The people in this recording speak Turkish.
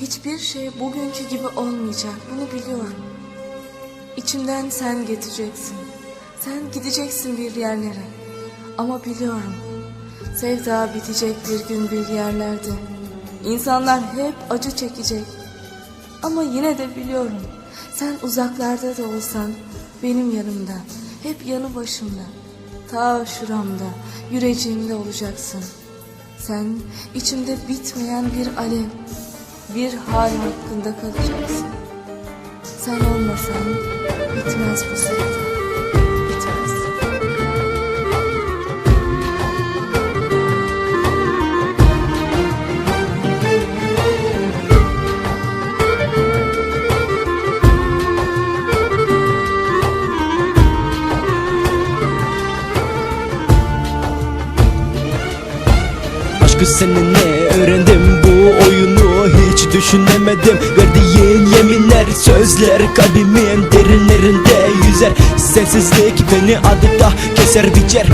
Hiçbir şey bugünkü gibi olmayacak. Bunu biliyorum. İçimden sen geçeceksin. Sen gideceksin bir yerlere. Ama biliyorum. Sevda bitecek bir gün bir yerlerde. İnsanlar hep acı çekecek. Ama yine de biliyorum. Sen uzaklarda da olsan benim yanımda. Hep yanı başımda. Ta şuramda, yüreğimde olacaksın. Sen içimde bitmeyen bir alev, bir hal hakkında kalacaksın. Sen olmasan bitmez bu sevda. Aşkı seninle öğrendim? Bu oyunu hiç düşünemedim. Verdiğin yeminler sözler kalbimin derinlerinde yüzer. Sensizlik beni adeta keser biçer